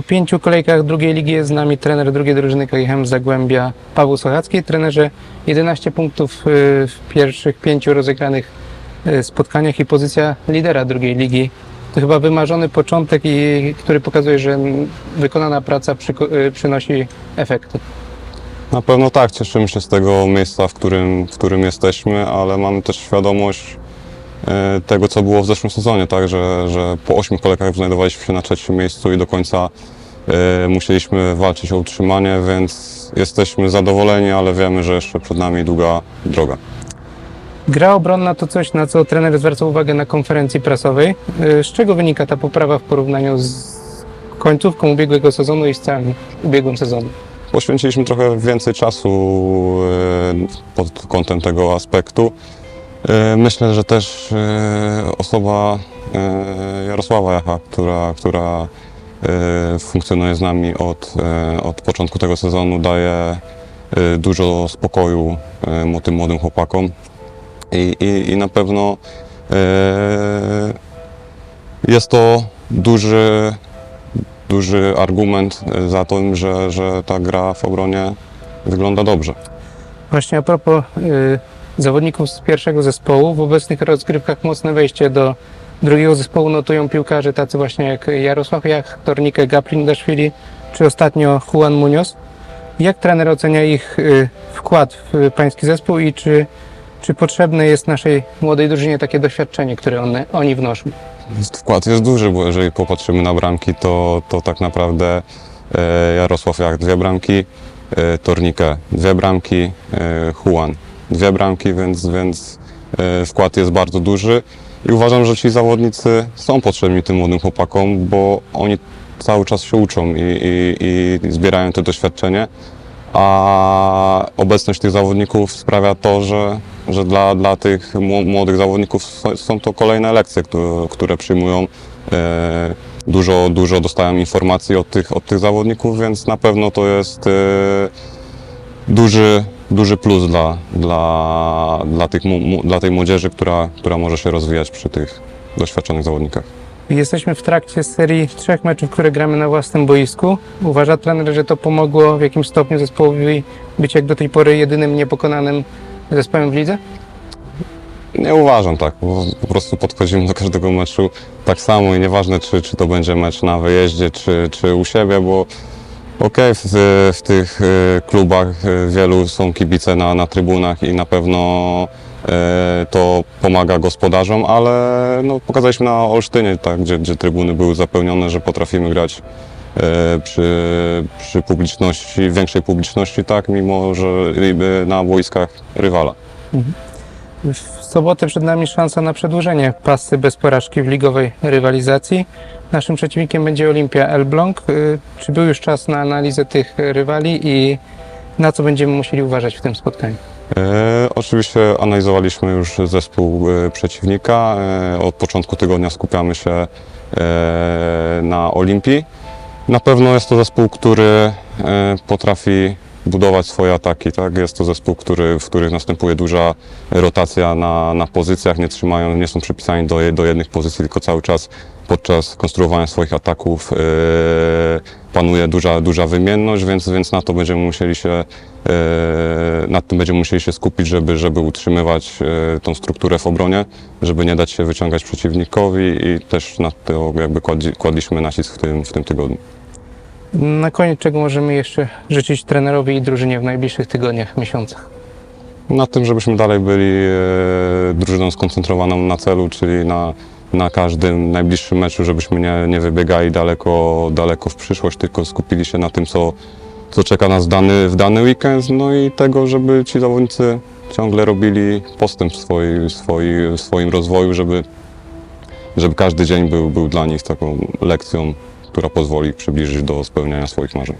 Po pięciu kolejkach drugiej ligi jest z nami trener drugiej drużyny KGHM Zagłębia Paweł Sochacki. Trenerze 11 punktów y, w pierwszych pięciu rozegranych y, spotkaniach i pozycja lidera drugiej ligi. To chyba wymarzony początek, i który pokazuje, że wykonana praca przyko- y, przynosi efekty. Na pewno tak, cieszymy się z tego miejsca, w którym, w którym jesteśmy, ale mamy też świadomość tego, co było w zeszłym sezonie, tak, że, że po ośmiu kolejkach znajdowaliśmy się na trzecim miejscu i do końca e, musieliśmy walczyć o utrzymanie, więc jesteśmy zadowoleni, ale wiemy, że jeszcze przed nami długa droga. Gra obronna to coś, na co trener zwraca uwagę na konferencji prasowej. Y, Z czego wynika ta poprawa w porównaniu z końcówką ubiegłego sezonu i z całym ubiegłym sezonem? Poświęciliśmy trochę więcej czasu e, pod kątem tego aspektu. E, Myślę, że też e, osoba e, Jarosława Jacha, która, która funkcjonuje z nami od, od początku tego sezonu, daje dużo spokoju tym młodym chłopakom i, i, i na pewno jest to duży duży argument za tym, że, że ta gra w obronie wygląda dobrze. Właśnie a propos y, zawodników z pierwszego zespołu, w obecnych rozgrywkach mocne wejście do drugiego zespołu notują piłkarze tacy właśnie jak Jarosław Jach, Tornikę Gaplin-Daszwili, czy ostatnio Juan Munoz. Jak trener ocenia ich y, wkład w pański zespół i czy, czy potrzebne jest naszej młodej drużynie takie doświadczenie, które one, oni wnoszą? Wkład jest duży, bo jeżeli popatrzymy na bramki, to, to tak naprawdę e, Jarosław jak dwie bramki, e, Tornikę dwie bramki, e, Juan dwie bramki, więc, więc e, wkład jest bardzo duży i uważam, że ci zawodnicy są potrzebni tym młodym chłopakom, bo oni cały czas się uczą i, i, i zbierają to doświadczenie, a obecność tych zawodników sprawia to, że, że dla, dla tych mł- młodych zawodników są- to kolejne lekcje, które, które przyjmują. E, dużo, dużo dostają informacji od tych, od tych zawodników, więc na pewno to jest e, duży, duży plus dla, dla, dla, tych, mu- dla tej młodzieży, która, która może się rozwijać przy tych doświadczonych zawodnikach. Jesteśmy w trakcie serii trzech meczów, które gramy na własnym boisku. Uważa trener, że to pomogło w jakimś stopniu zespołowi być jak do tej pory jedynym niepokonanym zespołem w lidze? Nie uważam tak, po prostu podchodzimy do każdego meczu tak samo i nieważne czy, czy to będzie mecz na wyjeździe, czy, czy u siebie, bo okej, w, w tych e, klubach e, wielu są kibice na, na trybunach i na pewno e, to pomaga gospodarzom, ale no, pokazaliśmy na Olsztynie, tak, gdzie, gdzie trybuny były zapełnione, że potrafimy grać przy, przy publiczności, większej publiczności, tak, mimo że na boiskach rywala. W sobotę przed nami szansa na przedłużenie pasy bez porażki w ligowej rywalizacji. Naszym przeciwnikiem będzie Olimpia Elbląg. Y, Czy był już czas na analizę tych rywali i na co będziemy musieli uważać w tym spotkaniu? E, oczywiście analizowaliśmy już zespół e, przeciwnika. E, od początku tygodnia skupiamy się e, na Olimpii. Na pewno jest to zespół, który e, potrafi budować swoje ataki. Tak? Jest to zespół, który, w których następuje duża rotacja na, na pozycjach, nie trzymają, nie są przypisani do, do jednych pozycji, tylko cały czas podczas konstruowania swoich ataków e, panuje duża, duża wymienność, więc, więc na to będziemy musieli się e, nad tym będziemy musieli się skupić, żeby, żeby utrzymywać e, tą strukturę w obronie, żeby nie dać się wyciągać przeciwnikowi i też na to jakby kładli, kładliśmy nacisk w tym, w tym tygodniu. Na koniec czego możemy jeszcze życzyć trenerowi i drużynie w najbliższych tygodniach, miesiącach? Na tym, żebyśmy dalej byli e, drużyną skoncentrowaną na celu, czyli na, na każdym najbliższym meczu, żebyśmy nie, nie wybiegali daleko, daleko w przyszłość, tylko skupili się na tym, co, co czeka nas w dany, w dany weekend, no i tego, żeby ci zawodnicy ciągle robili postęp w, w swoim rozwoju, żeby, żeby każdy dzień był, był dla nich taką lekcją, która pozwoli przybliżyć do spełniania swoich marzeń.